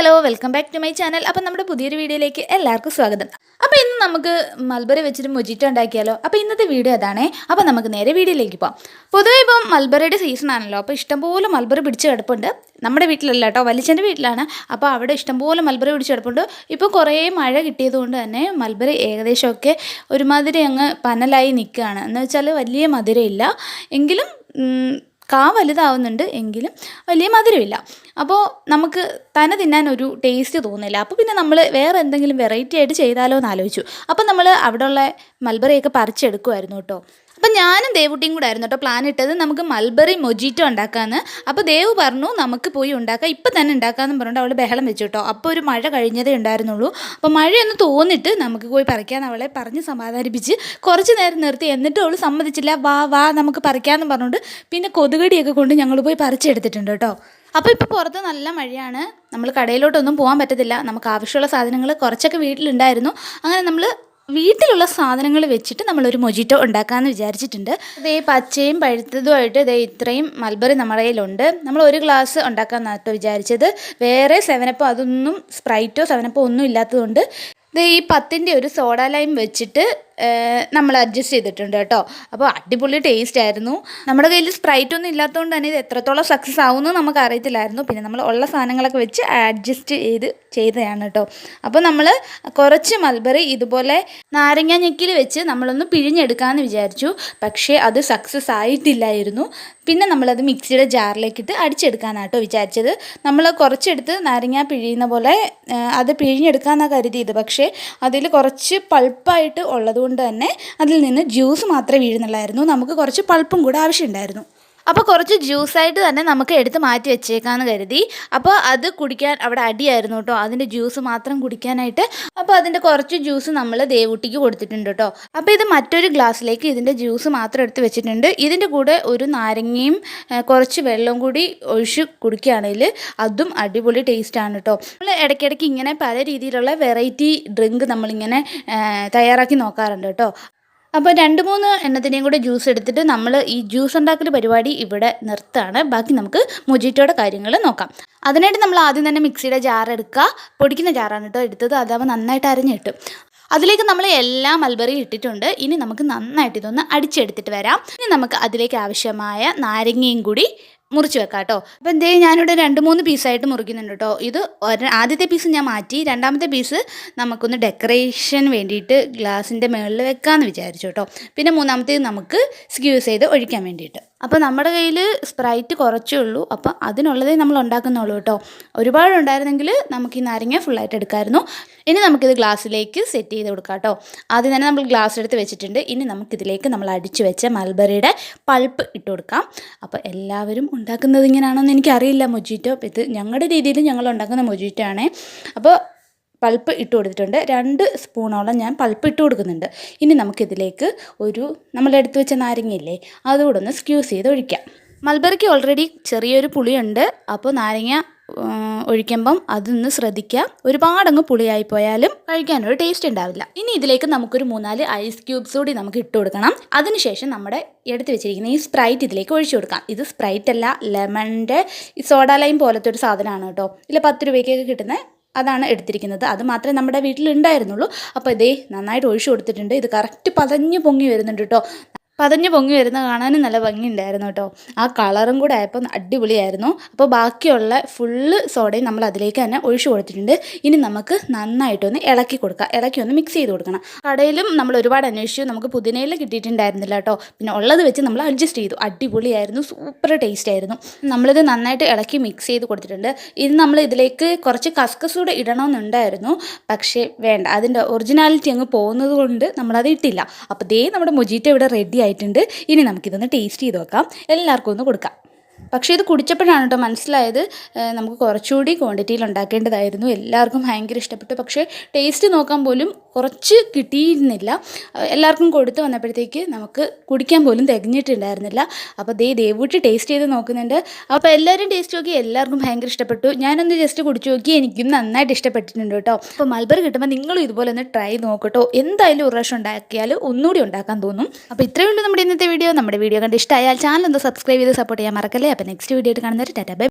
Hello welcome back to my channel. അപ്പം നമ്മുടെ പുതിയൊരു വീഡിയോയിലേക്ക് എല്ലാവർക്കും സ്വാഗതം. അപ്പോൾ ഇന്ന് നമുക്ക് മൽബറി വെച്ചിട്ട് മൊജിറ്റോ ഉണ്ടാക്കിയാലോ? അപ്പോൾ ഇന്നത്തെ വീഡിയോ അതാണേ. അപ്പോൾ നമുക്ക് നേരെ വീഡിയോയിലേക്ക് പോകാം പൊതുവെ ഇപ്പം മൽബറിയുടെ സീസൺ ആണല്ലോ. അപ്പോൾ ഇഷ്ടംപോലെ മൽബറി പിടിച്ച് കിടപ്പുണ്ട്. നമ്മുടെ വീട്ടിലല്ല കേട്ടോ വലിച്ചന്റെ വീട്ടിലാണ്. അപ്പോൾ അവിടെ ഇഷ്ടംപോലെ മൽബറി പിടിച്ച് കിടപ്പുണ്ട്. ഇപ്പോൾ കുറേ മഴ കിട്ടിയത് കൊണ്ട് തന്നെ മൽബറി ഏകദേശമൊക്കെ ഒരുമാതിരി അങ്ങ് പനലായി നിൽക്കുകയാണ്. എന്ന് വെച്ചാൽ വലിയ മധുരമില്ല. എങ്കിലും കാ വലുതാവുന്നുണ്ട് എങ്കിലും വലിയ മധുരമില്ല. അപ്പോൾ നമുക്ക് തന തിന്നാൻ ഒരു ടേസ്റ്റ് തോന്നില്ല. അപ്പോൾ പിന്നെ നമ്മൾ വേറെ എന്തെങ്കിലും വെറൈറ്റി ആയിട്ട് ചെയ്താലോ എന്ന് ആലോചിച്ചു അപ്പോൾ നമ്മൾ അവിടെയുള്ള മൽബറിയൊക്കെ പറിച്ചെടുക്കുമായിരുന്നു കേട്ടോ. അപ്പം ഞാനും ദേവുട്ടിയും കൂടെ ആയിരുന്നു കേട്ടോ പ്ലാൻ ഇട്ടത്. നമുക്ക് മൽബറി മൊജീറ്റോ ഉണ്ടാക്കാമെന്ന് അപ്പോൾ ദേവ് പറഞ്ഞു നമുക്ക് പോയി ഉണ്ടാക്കാം. ഇപ്പം തന്നെ ഉണ്ടാക്കാമെന്ന് പറഞ്ഞിട്ട് അവൾ ബഹളം വെച്ചു കേട്ടോ. അപ്പോൾ ഒരു മഴ കഴിഞ്ഞതേ ഉണ്ടായിരുന്നുള്ളൂ. അപ്പോൾ മഴയൊന്ന് തോന്നിട്ട് നമുക്ക് പോയി പറിക്കാൻ അവളെ പറഞ്ഞ് സമാധാനിപ്പിച്ച് കുറച്ച് നേരം നിർത്തി. എന്നിട്ട് അവൾ സമ്മതിച്ചില്ല. വാ വാ നമുക്ക് പറിക്കാമെന്ന് പറഞ്ഞുകൊണ്ട് പിന്നെ കൊതുകടിയൊക്കെ കൊണ്ട് ഞങ്ങൾ പോയി പറിച്ചെടുത്തിട്ടുണ്ട് കേട്ടോ. അപ്പോൾ ഇപ്പോൾ പുറത്ത് നല്ല മഴയാണ്. നമ്മൾ കടയിലോട്ടൊന്നും പോകാൻ പറ്റത്തില്ല. നമുക്ക് ആവശ്യമുള്ള സാധനങ്ങൾ കുറച്ചൊക്കെ വീട്ടിലുണ്ടായിരുന്നു. അങ്ങനെ നമ്മൾ വീട്ടിലുള്ള സാധനങ്ങൾ വെച്ചിട്ട് നമ്മളൊരു മൊജിറ്റോ ഉണ്ടാക്കാമെന്ന് വിചാരിച്ചിട്ടുണ്ട്. ഇതേ പച്ചയും പഴുത്തതുമായിട്ട് ഇതേ ഇത്രയും മൽബറി നമ്മുടെ കയ്യിലുണ്ട്. നമ്മൾ ഒരു ഗ്ലാസ് ഉണ്ടാക്കാമെന്നാണ് കേട്ടോ വിചാരിച്ചത്. വേറെ സെവനപ്പോ അതൊന്നും സ്പ്രൈറ്റോ സെവനപ്പോ ഒന്നും ഇല്ലാത്തതുകൊണ്ട് ഇത് ഈ പത്തിന്റെ ഒരു സോഡ ലൈം വെച്ചിട്ട് നമ്മൾ അഡ്ജസ്റ്റ് ചെയ്തിട്ടുണ്ട് കേട്ടോ. അപ്പോൾ അടിപൊളി ടേസ്റ്റ് ആയിരുന്നു. നമ്മുടെ കയ്യിൽ സ്പ്രൈറ്റ് ഒന്നും ഇല്ലാത്തതുകൊണ്ട് തന്നെ ഇത് എത്രത്തോളം സക്സസ് ആവുമെന്ന് നമുക്ക് അറിയത്തില്ലായിരുന്നു. പിന്നെ നമ്മൾ ഉള്ള സാധനങ്ങളൊക്കെ വെച്ച് അഡ്ജസ്റ്റ് ചെയ്ത് ചെയ്തതാണ് കേട്ടോ. അപ്പോൾ നമ്മൾ കുറച്ച് മൽബറി ഇതുപോലെ നാരങ്ങ ഞെക്കിൽ വെച്ച് നമ്മളൊന്ന് പിഴിഞ്ഞെടുക്കാമെന്ന് വിചാരിച്ചു. പക്ഷേ അത് സക്സസ് ആയിട്ടില്ലായിരുന്നു. പിന്നെ നമ്മളത് മിക്സിയുടെ ജാറിലേക്കിട്ട് അടിച്ചെടുക്കാനാണ് കേട്ടോ വിചാരിച്ചത്. നമ്മൾ കുറച്ചെടുത്ത് നാരങ്ങ പിഴിയുന്ന പോലെ അത് പിഴിഞ്ഞെടുക്കാമെന്നാണ് കരുതിയത്. പക്ഷേ അതിൽ കുറച്ച് പൾപ്പായിട്ട് ഉള്ളതുകൊണ്ട് തന്നെ അതിൽ നിന്ന് ജ്യൂസ് മാത്രമേ വീഴുന്നുള്ളായിരുന്നു. നമുക്ക് കുറച്ച് പൾപ്പും കൂടെ ആവശ്യമുണ്ടായിരുന്നു. അപ്പോൾ കുറച്ച് ജ്യൂസായിട്ട് തന്നെ നമുക്ക് എടുത്ത് മാറ്റി വെച്ചേക്കാമെന്ന് കരുതി. അപ്പോൾ അത് കുടിക്കാൻ അവിടെ അടിയായിരുന്നു കേട്ടോ. അതിന്റെ ജ്യൂസ് മാത്രം കുടിക്കാനായിട്ട് അപ്പോൾ അതിന്റെ കുറച്ച് ജ്യൂസ് നമ്മൾ ദേവുട്ടിക്ക് കൊടുത്തിട്ടുണ്ട് കേട്ടോ. അപ്പോൾ ഇത് മറ്റൊരു ഗ്ലാസ്സിലേക്ക് ഇതിന്റെ ജ്യൂസ് മാത്രം എടുത്ത് വെച്ചിട്ടുണ്ട്. ഇതിന്റെ കൂടെ ഒരു നാരങ്ങയും കുറച്ച് വെള്ളവും കൂടി ഒഴിച്ച് കുടിക്കുകയാണെങ്കിൽ അതും അടിപൊളി ടേസ്റ്റാണ് കേട്ടോ. നമ്മൾ ഇടയ്ക്കിടയ്ക്ക് ഇങ്ങനെ പല രീതിയിലുള്ള വെറൈറ്റി ഡ്രിങ്ക് നമ്മളിങ്ങനെ തയ്യാറാക്കി നോക്കാറുണ്ട് കേട്ടോ. അപ്പോൾ രണ്ട് മൂന്ന് എണ്ണത്തിനെയും കൂടെ ജ്യൂസ് എടുത്തിട്ട് നമ്മൾ ഈ ജ്യൂസ് ഉണ്ടാക്കൽ പരിപാടി ഇവിടെ നിർത്താണ്. ബാക്കി നമുക്ക് മൊജിറ്റോയുടെ കാര്യങ്ങൾ നോക്കാം. അതിനായിട്ട് നമ്മൾ ആദ്യം തന്നെ മിക്സിയുടെ ജാർ എടുക്കുക. പൊടിക്കുന്ന ജാറാണ് കേട്ടോ എടുത്തത്. അതാവുമ്പോൾ നന്നായിട്ട് അരഞ്ഞ് അതിലേക്ക് നമ്മൾ എല്ലാ മൽബറിയും ഇട്ടിട്ടുണ്ട്. ഇനി നമുക്ക് നന്നായിട്ട് ഇതൊന്ന് അടിച്ചെടുത്തിട്ട് വരാം. ഇനി നമുക്ക് അതിലേക്ക് ആവശ്യമായ നാരങ്ങയും കൂടി മുറിച്ച് വെക്കാം കേട്ടോ അപ്പോൾ എന്തേ ഞാനിവിടെ രണ്ട് മൂന്ന് പീസായിട്ട് മുറിക്കുന്നുണ്ട് കേട്ടോ ഇത് ആദ്യത്തെ പീസ് ഞാൻ മാറ്റി രണ്ടാമത്തെ പീസ് നമുക്കൊന്ന് ഡെക്കറേഷൻ വേണ്ടിയിട്ട് ഗ്ലാസിന്റെ മുകളിൽ വെക്കാമെന്ന് വിചാരിച്ചു കേട്ടോ പിന്നെ മൂന്നാമത്തേത് നമുക്ക് സ്ക്യൂസ് ചെയ്ത് ഒഴിക്കാൻ വേണ്ടിയിട്ട്. അപ്പോൾ നമ്മുടെ കയ്യിൽ സ്പ്രൈറ്റ് കുറച്ചേ ഉള്ളൂ. അപ്പോൾ അതിനുള്ളതേ നമ്മൾ ഉണ്ടാക്കുന്നുള്ളൂ കേട്ടോ. ഒരുപാട് ഉണ്ടായിരുന്നെങ്കിൽ നമുക്ക് ഈ നാരങ്ങ ഫുള്ളായിട്ട് എടുക്കാമായിരുന്നു ഇനി നമുക്കിത് ഗ്ലാസ്സിലേക്ക് സെറ്റ് ചെയ്ത് കൊടുക്കാം കേട്ടോ. ആദ്യം തന്നെ നമ്മൾ ഗ്ലാസ് എടുത്ത് വെച്ചിട്ടുണ്ട്. ഇനി നമുക്കിതിലേക്ക് നമ്മൾ അടിച്ചു വെച്ച മൽബറിയുടെ പൾപ്പ് ഇട്ട് കൊടുക്കാം. അപ്പോൾ എല്ലാവരും ഉണ്ടാക്കുന്നത് ഇങ്ങനെയാണെന്ന് എനിക്കറിയില്ല മൊജിറ്റോ. ഇത് ഞങ്ങളുടെ രീതിയിൽ ഞങ്ങൾ ഉണ്ടാക്കുന്ന മൊജിറ്റോ ആണേ. അപ്പോൾ പൾപ്പ് ഇട്ട് കൊടുത്തിട്ടുണ്ട്. രണ്ട് സ്പൂണോളം ഞാൻ പൾപ്പ് ഇട്ട് കൊടുക്കുന്നുണ്ട്. ഇനി നമുക്കിതിലേക്ക് ഒരു നമ്മൾ എടുത്തു വെച്ച നാരങ്ങയില്ലേ അതുകൂടെ ഒന്ന് സ്ക്യൂസ് ചെയ്ത് ഒഴിക്കാം. മൽബറിക്ക് ഓൾറെഡി ചെറിയൊരു പുളിയുണ്ട്. അപ്പോൾ നാരങ്ങ ഒഴിക്കുമ്പം അതൊന്ന് ശ്രദ്ധിക്കുക. ഒരുപാടങ്ങ് പുളിയായി പോയാലും കഴിക്കാനൊരു ടേസ്റ്റ് ഉണ്ടാവില്ല. ഇനി ഇതിലേക്ക് നമുക്കൊരു മൂന്നാൽ ഐസ് ക്യൂബ്സ് കൂടി നമുക്ക് ഇട്ട് കൊടുക്കണം. അതിനുശേഷം നമ്മുടെ എടുത്ത് വെച്ചിരിക്കുന്ന ഈ സ്പ്രൈറ്റ് ഇതിലേക്ക് ഒഴിച്ചു കൊടുക്കാം. ഇത് സ്പ്രൈറ്റ് അല്ല ലെമണിന്റെ സോഡ ലൈം പോലത്തെ ഒരു സാധനമാണ് കേട്ടോ. ഇല്ല പത്ത് രൂപയ്ക്കൊക്കെ കിട്ടുന്ന അതാണ് എടുത്തിരിക്കുന്നത്. അത് മാത്രമേ നമ്മുടെ വീട്ടിൽ ഉണ്ടായിരുന്നുള്ളൂ അപ്പോൾ ഇതേ നന്നായിട്ട് ഒഴിച്ചു കൊടുത്തിട്ടുണ്ട്. ഇത് കറക്റ്റ് പതഞ്ഞ് പൊങ്ങി വരുന്നുണ്ട് കേട്ടോ പതഞ്ഞ് പൊങ്ങി വരുന്ന കാണാനും നല്ല ഭംഗിയുണ്ടായിരുന്നു കേട്ടോ. ആ കളറും കൂടെ ആയപ്പോൾ അടിപൊളിയായിരുന്നു. അപ്പോൾ ബാക്കിയുള്ള ഫുള്ള് സോഡയും നമ്മൾ അതിലേക്ക് തന്നെ ഒഴിച്ചു കൊടുത്തിട്ടുണ്ട്. ഇനി നമുക്ക് നന്നായിട്ടൊന്ന് ഇളക്കി കൊടുക്കാം. ഇളക്കി ഒന്ന് മിക്സ് ചെയ്ത് കൊടുക്കണം. കടയിലും നമ്മൾ ഒരുപാട് അന്വേഷിച്ചു. നമുക്ക് പുതിനയിൽ കിട്ടിയിട്ടുണ്ടായിരുന്നില്ല കേട്ടോ. പിന്നെ ഉള്ളത് വെച്ച് നമ്മൾ അഡ്ജസ്റ്റ് ചെയ്തു. അടിപൊളിയായിരുന്നു. സൂപ്പർ ടേസ്റ്റ് ആയിരുന്നു. നമ്മളിത് നന്നായിട്ട് ഇളക്കി മിക്സ് ചെയ്ത് കൊടുത്തിട്ടുണ്ട്. ഇത് നമ്മൾ ഇതിലേക്ക് കുറച്ച് കസ്കസ് കൂടെ ഇടണമെന്നുണ്ടായിരുന്നു. പക്ഷേ വേണ്ട. അതിന്റെ ഒറിജിനാലിറ്റി അങ്ങ് പോകുന്നത് കൊണ്ട് നമ്മളത് ഇട്ടില്ല. അപ്പോൾ ദേ നമ്മുടെ മൊജീറ്റ ഇവിടെ റെഡി ആയിട്ടുണ്ട്. ഇനി നമുക്കിതൊന്ന് ടേസ്റ്റ് ചെയ്ത് നോക്കാം. എല്ലാവർക്കും ഒന്ന് കൊടുക്കാം. പക്ഷേ ഇത് കുടിച്ചപ്പോഴാണ് കേട്ടോ മനസ്സിലായത്. നമുക്ക് കുറച്ചുകൂടി ക്വാണ്ടിറ്റിയിൽ ഉണ്ടാക്കേണ്ടതായിരുന്നു. എല്ലാവർക്കും ഭയങ്കര ഇഷ്ടപ്പെട്ടു. പക്ഷേ ടേസ്റ്റ് നോക്കാൻ പോലും കുറച്ച് കിട്ടിയിരുന്നില്ല. എല്ലാവർക്കും കൊടുത്തു വന്നപ്പോഴത്തേക്ക് നമുക്ക് കുടിക്കാൻ പോലും തികഞ്ഞിട്ടുണ്ടായിരുന്നില്ല. അപ്പോൾ ദേ ദേവൂട്ടി ടേസ്റ്റ് ചെയ്ത് നോക്കുന്നുണ്ട്. അപ്പോൾ എല്ലാവരും ടേസ്റ്റ് നോക്കി എല്ലാവർക്കും ഭയങ്കര ഇഷ്ടപ്പെട്ടു. ഞാനൊന്ന് ജസ്റ്റ് കുടിച്ചു നോക്കി. എനിക്കും നന്നായിട്ട് ഇഷ്ടപ്പെട്ടിട്ടുണ്ട് കേട്ടോ. അപ്പോൾ മൽബർ കിട്ടുമ്പോൾ നിങ്ങളും ഇതുപോലെ ഒന്ന് ട്രൈ നോക്കട്ടോ. എന്തായാലും ഒരു പ്രാവശ്യം ഉണ്ടാക്കിയാൽ ഒന്നുകൂടി ഉണ്ടാക്കാൻ തോന്നും. അപ്പോൾ ഇത്രയേ ഉള്ളൂ നമ്മുടെ ഇന്നത്തെ വീഡിയോ നമ്മുടെ വീഡിയോ കണ്ട് ഇഷ്ടമായാൽ ചാനൽ ഒന്ന് സബ്സ്ക്രൈബ് ചെയ്ത് സപ്പോർട്ട് ചെയ്യാൻ മറക്കല്ലേ? അപ്പോൾ നെക്സ്റ്റ് വീഡിയോ ആയിട്ട് കാണുന്നവർ ടാറ്റ ബൈ.